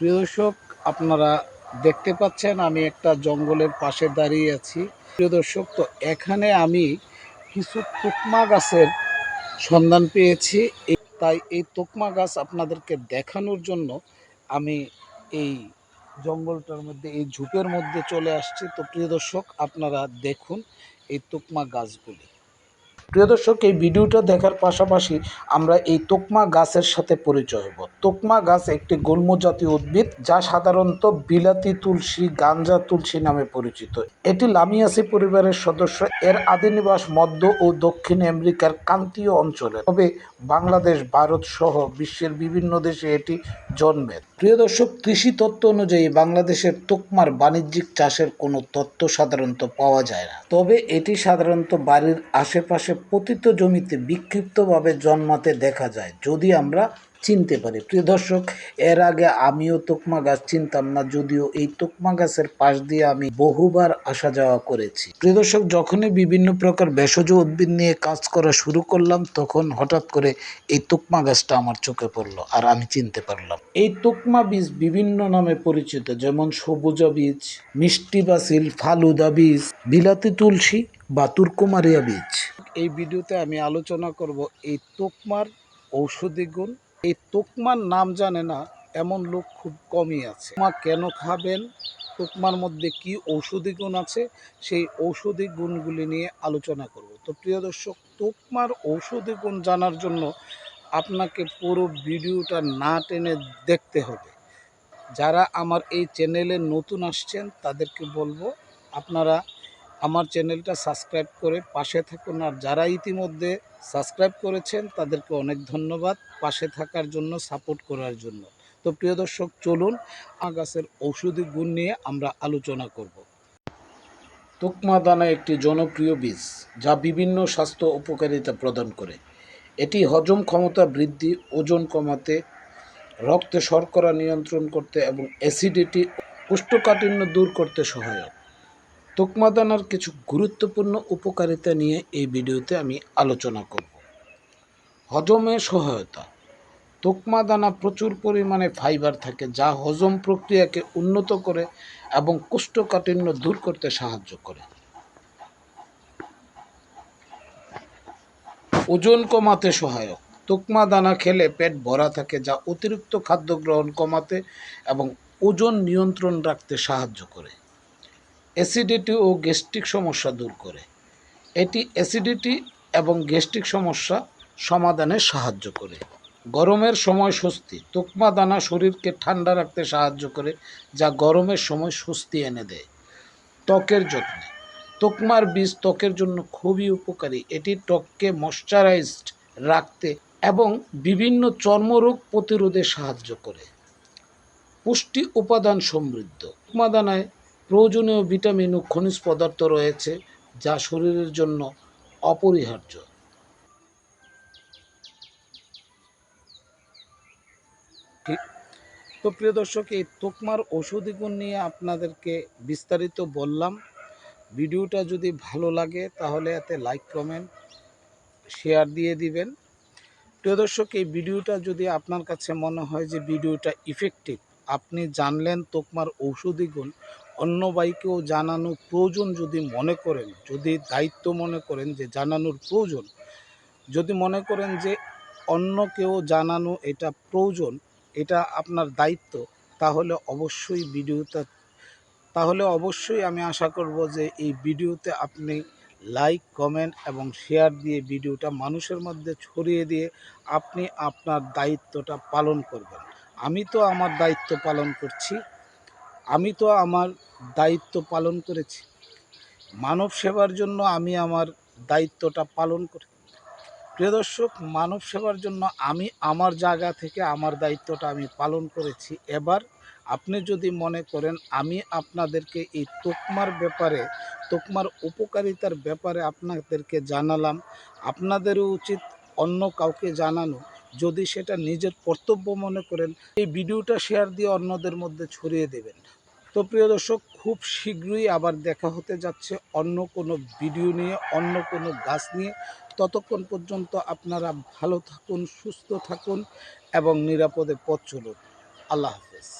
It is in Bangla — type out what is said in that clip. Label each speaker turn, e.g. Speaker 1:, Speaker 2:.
Speaker 1: প্রিয় দর্শক আপনারা দেখতে পাচ্ছেন আমি একটা জঙ্গলের পাশে দাঁড়িয়ে আছি প্রিয় দর্শক তো এখানে আমি কিছু তুকমা গাছের সন্ধান পেয়েছি তাই এই তুকমা গাছ আপনাদেরকে দেখানোর জন্য আমি এই জঙ্গলটার মধ্যে এই ঝুপের মধ্যে চলে আসছি তো প্রিয় দর্শক আপনারা দেখুন এই তুকমা গাছগুলি প্রিয় দর্শক এই ভিডিওটা দেখার পাশাপাশি আমরা এই তোকমা গাছের সাথে পরিচয় হব তোকমা গাছ একটি জাতীয় উদ্ভিদ যা সাধারণত বিলাতি তুলসী গাঞ্জা তুলসী নামে পরিচিত এটি লামিয়াসি পরিবারের সদস্য এর আদিনিবাস মধ্য ও দক্ষিণ আমেরিকার কান্তীয় অঞ্চলে তবে বাংলাদেশ ভারত সহ বিশ্বের বিভিন্ন দেশে এটি জন্মে প্রিয় দর্শক কৃষি তত্ত্ব অনুযায়ী বাংলাদেশের তোকমার বাণিজ্যিক চাষের কোনো তত্ত্ব সাধারণত পাওয়া যায় না তবে এটি সাধারণত বাড়ির আশেপাশে পতিত জমিতে বিক্ষিপ্তভাবে জন্মাতে দেখা যায় যদি আমরা চিনতে পারি প্রিয় দর্শক এর আগে আমিও তোকমা গাছ চিনতাম না যদিও এই তোকমা গাছের পাশ দিয়ে আমি বহুবার আসা যাওয়া করেছি প্রিয় দর্শক যখনই বিভিন্ন প্রকার ভেষজ উদ্ভিদ নিয়ে কাজ করা শুরু করলাম তখন হঠাৎ করে এই তোকমা গাছটা আমার চোখে পড়লো আর আমি চিনতে পারলাম এই তোকমা বীজ বিভিন্ন নামে পরিচিত যেমন সবুজা বীজ মিষ্টি বাসিল ফালুদা বীজ বিলাতি তুলসী বা তুর্কুমারিয়া বীজ এই ভিডিওতে আমি আলোচনা করব এই তোকমার ঔষধি গুণ এই তোকমার নাম জানে না এমন লোক খুব কমই আছে তোকমা কেন খাবেন তোকমার মধ্যে কি ঔষধি গুণ আছে সেই ঔষধি গুণগুলি নিয়ে আলোচনা করব তো প্রিয় দর্শক তোকমার ঔষধি গুণ জানার জন্য আপনাকে পুরো ভিডিওটা না টেনে দেখতে হবে যারা আমার এই চ্যানেলে নতুন আসছেন তাদেরকে বলবো আপনারা আমার চ্যানেলটা সাবস্ক্রাইব করে পাশে থাকুন আর যারা ইতিমধ্যে সাবস্ক্রাইব করেছেন তাদেরকে অনেক ধন্যবাদ পাশে থাকার জন্য সাপোর্ট করার জন্য তো প্রিয় দর্শক চলুন আগাছের ঔষধি গুণ নিয়ে আমরা আলোচনা করব দানা একটি জনপ্রিয় বীজ যা বিভিন্ন স্বাস্থ্য উপকারিতা প্রদান করে এটি হজম ক্ষমতা বৃদ্ধি ওজন কমাতে রক্তে শর্করা নিয়ন্ত্রণ করতে এবং অ্যাসিডিটি কোষ্ঠকাঠিন্য দূর করতে সহায়ক দানার কিছু গুরুত্বপূর্ণ উপকারিতা নিয়ে এই ভিডিওতে আমি আলোচনা করব হজমে সহায়তা দানা প্রচুর পরিমাণে ফাইবার থাকে যা হজম প্রক্রিয়াকে উন্নত করে এবং কোষ্ঠকাঠিন্য দূর করতে সাহায্য করে ওজন কমাতে সহায়ক তোকমা দানা খেলে পেট ভরা থাকে যা অতিরিক্ত খাদ্য গ্রহণ কমাতে এবং ওজন নিয়ন্ত্রণ রাখতে সাহায্য করে অ্যাসিডিটি ও গ্যাস্ট্রিক সমস্যা দূর করে এটি অ্যাসিডিটি এবং গ্যাস্ট্রিক সমস্যা সমাধানে সাহায্য করে গরমের সময় স্বস্তি তুকমা দানা শরীরকে ঠান্ডা রাখতে সাহায্য করে যা গরমের সময় স্বস্তি এনে দেয় ত্বকের যত্নে তোকমার বীজ ত্বকের জন্য খুবই উপকারী এটি ত্বককে ময়শ্চারাইজড রাখতে এবং বিভিন্ন চর্মরোগ প্রতিরোধে সাহায্য করে পুষ্টি উপাদান সমৃদ্ধ তোকমা দানায় প্রয়োজনীয় ভিটামিন ও খনিজ পদার্থ রয়েছে যা শরীরের জন্য অপরিহার্য তো প্রিয় দর্শক এই তোকমার ওষুধিগুণ নিয়ে আপনাদেরকে বিস্তারিত বললাম ভিডিওটা যদি ভালো লাগে তাহলে এতে লাইক কমেন্ট শেয়ার দিয়ে দিবেন প্রিয় দর্শক এই ভিডিওটা যদি আপনার কাছে মনে হয় যে ভিডিওটা ইফেক্টিভ আপনি জানলেন তোকমার ঔষধিগুণ অন্য বাইকেও জানানো প্রয়োজন যদি মনে করেন যদি দায়িত্ব মনে করেন যে জানানোর প্রয়োজন যদি মনে করেন যে অন্য কেউ জানানো এটা প্রয়োজন এটা আপনার দায়িত্ব তাহলে অবশ্যই ভিডিওটা তাহলে অবশ্যই আমি আশা করব যে এই ভিডিওতে আপনি লাইক কমেন্ট এবং শেয়ার দিয়ে ভিডিওটা মানুষের মধ্যে ছড়িয়ে দিয়ে আপনি আপনার দায়িত্বটা পালন করবেন আমি তো আমার দায়িত্ব পালন করছি আমি তো আমার দায়িত্ব পালন করেছি মানব সেবার জন্য আমি আমার দায়িত্বটা পালন করি প্রিয় দর্শক মানব সেবার জন্য আমি আমার জায়গা থেকে আমার দায়িত্বটা আমি পালন করেছি এবার আপনি যদি মনে করেন আমি আপনাদেরকে এই তোকমার ব্যাপারে তোকমার উপকারিতার ব্যাপারে আপনাদেরকে জানালাম আপনাদেরও উচিত অন্য কাউকে জানানো যদি সেটা নিজের কর্তব্য মনে করেন এই ভিডিওটা শেয়ার দিয়ে অন্যদের মধ্যে ছড়িয়ে দেবেন তো প্রিয় দর্শক খুব শীঘ্রই আবার দেখা হতে যাচ্ছে অন্য কোনো ভিডিও নিয়ে অন্য কোনো গাছ নিয়ে ততক্ষণ পর্যন্ত আপনারা ভালো থাকুন সুস্থ থাকুন এবং নিরাপদে পথ চলুন আল্লাহ হাফেজ